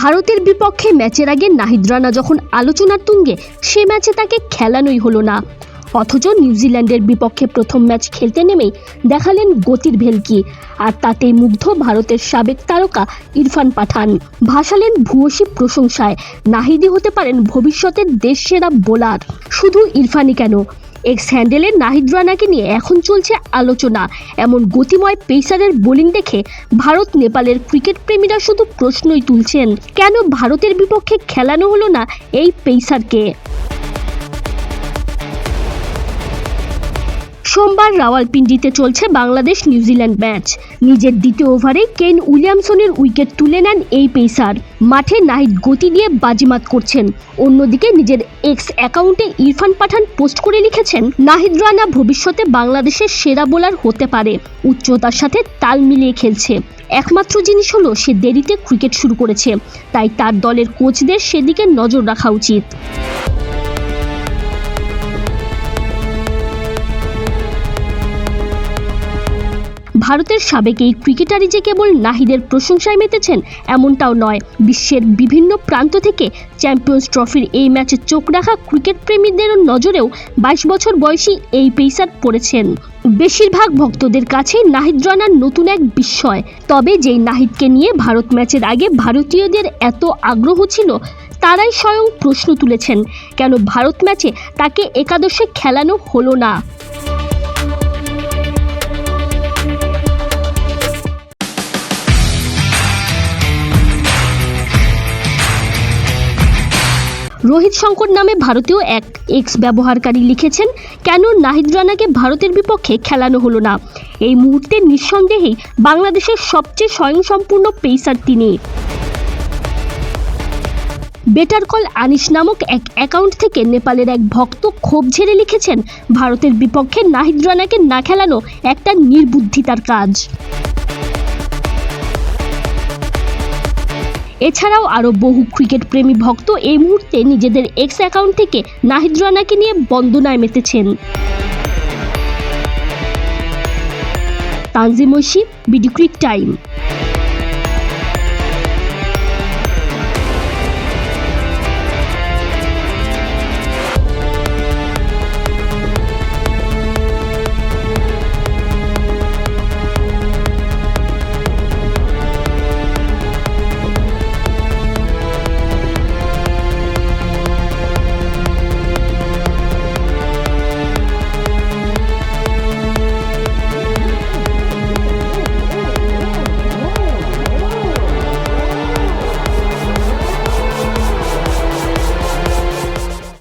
ভারতের বিপক্ষে ম্যাচের আগে নাহিদ রানা যখন আলোচনার তুঙ্গে, সে ম্যাচে তাকে খেলানোই হলো না। অথচ নিউজিল্যান্ডের বিপক্ষে প্রথম ম্যাচ খেলতে নেমেই দেখালেন গতির ভেলকি, আর তাতেই মুগ্ধ ভারতের সাবেক তারকা ইরফান পাঠান। ভাসালেন ভূয়সী প্রশংসায় নাহিদি হতে পারেন ভবিষ্যতের দেশ সেরা বোলার। শুধু ইরফানই কেন এক্স স্যান্ডেলের নাহিদ রানাকে নিয়ে এখন চলছে আলোচনা। এমন গতিময় পেসারের বোলিং দেখে ভারত নেপালের ক্রিকেট প্রেমীরা শুধু প্রশ্নই তুলছেন, কেন ভারতের বিপক্ষে খেলানো হলো না এই পেসারকে? সোমবার রাওয়ালপিন্ডিতে চলছে বাংলাদেশ নিউজিল্যান্ড ম্যাচ। নিজের দ্বিতীয় ওভারে কেন উইলিয়ামসনের উইকেট তুলে নেন এই পেসার। মাঠে নাহিদ গতি দিয়ে বাজিমাত করছেন। অন্যদিকে নিজের এক্স অ্যাকাউন্টে ইরফান পাঠান পোস্ট করে লিখেছেন, নাহিদ রানা ভবিষ্যতে বাংলাদেশের সেরা বোলার হতে পারে। উচ্চতার সাথে তাল মিলিয়ে খেলছে। একমাত্র জিনিস হলো সে দেরিতে ক্রিকেট শুরু করেছে। তাই তার দলের কোচদের সেদিকে নজর রাখা উচিত। ভারতের সাবেক এই ক্রিকেটারই যে কেবল নাহিদের প্রশংসায় মেতেছেন, এমনটাও নয়। বিশ্বের বিভিন্ন প্রান্ত থেকে চ্যাম্পিয়ন্স ট্রফির এই ম্যাচে চোখ রাখা ক্রিকেট প্রেমীদের নজরেও বাইশ বছর বয়সী এই পেসার পড়েছেন। বেশিরভাগ ভক্তদের কাছে নাহিদ রানার নতুন এক বিস্ময়। তবে যেই নাহিদকে নিয়ে ভারত ম্যাচের আগে ভারতীয়দের এত আগ্রহ ছিল, তারাই স্বয়ং প্রশ্ন তুলেছেন, কেন ভারত ম্যাচে তাকে একাদশে খেলানো হলো না? রোহিত শঙ্কর নামে ভারতীয় এক এক্স ব্যবহারকারী লিখেছেন, কেন নাহিদ রানাকে ভারতের বিপক্ষে খেলানো হলো না? এই মুহূর্তে নিঃসন্দেহেই বাংলাদেশের সবচেয়ে স্বয়ংসম্পূর্ণ পেসার তিনি। বেটার কল আনিস নামক এক অ্যাকাউন্ট থেকে নেপালের এক ভক্ত ক্ষোভ ঝেড়ে লিখেছেন, ভারতের বিপক্ষে নাহিদ রানাকে না খেলানো একটা নির্বুদ্ধিতার কাজ। এছাড়াও আরও বহু ক্রিকেট প্রেমী ভক্ত এই মুহূর্তে নিজেদের এক্স অ্যাকাউন্ট থেকে নাহিদ রানাকে নিয়ে বন্দনায় মেতেছেন। Tanzim Oishi, BD cric time.